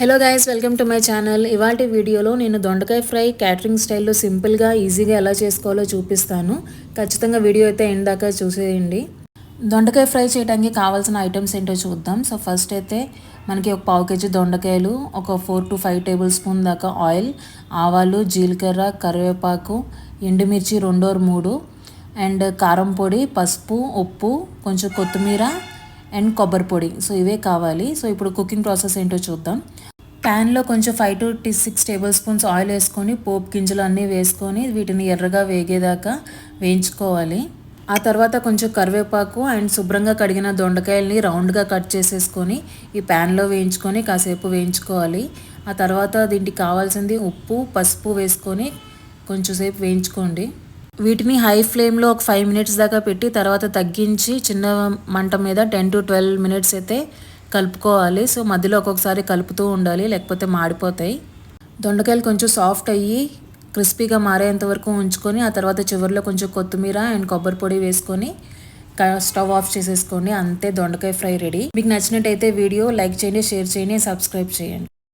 Hello guys welcome to my channel ఇవాటి వీడియోలో నేను దొండకాయ ఫ్రై క్యాటరింగ్ స్టైల్లో సింపుల్గా ఈజీగా ఎలా చేసుకోవాలో చూపిస్తాను. ఖచ్చితంగా వీడియో అయితే ఎండ్ దాకా చూసేయండి. దొండకాయ ఫ్రై చేయడానికి కావాల్సిన ఐటమ్స్ ఏంటో చూద్దాం. సో ఫస్ట్ అయితే మనకి ఒక పావు కేజీ దొండకాయలు ఒక four to five table spoon దాకా ఆయిల్ ఆవాలు జీలకర్ర కరివేపాకు ఎండుమిర్చి రెండోరు మూడు అండ్ కారం పొడి పసుపు ఉప్పు కొంచెం కొత్తిమీర అండ్ కొబ్బరి పొడి. సో ఇవే కావాలి. సో ఇప్పుడు కుకింగ్ ప్రాసెస్ ఏంటో చూద్దాం. ప్యాన్లో కొంచెం five to six table spoons oil వేసుకొని పోపు గింజలు అన్నీ వేసుకొని వీటిని ఎర్రగా వేగేదాకా వేయించుకోవాలి. ఆ తర్వాత కొంచెం కరివేపాకు అండ్ శుభ్రంగా కడిగిన దొండకాయల్ని రౌండ్గా కట్ చేసేసుకొని ఈ ప్యాన్లో వేయించుకొని కాసేపు వేయించుకోవాలి. ఆ తర్వాత దీనికి కావాల్సింది ఉప్పు పసుపు వేసుకొని కొంచెంసేపు వేయించుకోండి. వీటిని హై ఫ్లేమ్లో ఒక ఫైవ్ మినిట్స్ దాకా పెట్టి తర్వాత తగ్గించి చిన్న మంట మీద టెన్ టు ట్వెల్వ్ మినిట్స్ అయితే కలుపుకోవాలి. సో మధ్యలో ఒక్కొక్కసారి కలుపుతూ ఉండాలి లేకపోతే మాడిపోతాయి. దొండకాయలు కొంచెం సాఫ్ట్ అయ్యి క్రిస్పీగా మారేంత వరకు ఉంచుకొని ఆ తర్వాత చివరిలో కొంచెం కొత్తిమీర అండ్ కొబ్బరి పొడి వేసుకొని స్టవ్ ఆఫ్ చేసేసుకోండి. అంతే దొండకాయ ఫ్రై రెడీ. మీకు నచ్చినట్టయితే వీడియో లైక్ చేయండి షేర్ చేయండి సబ్స్క్రైబ్ చేయండి.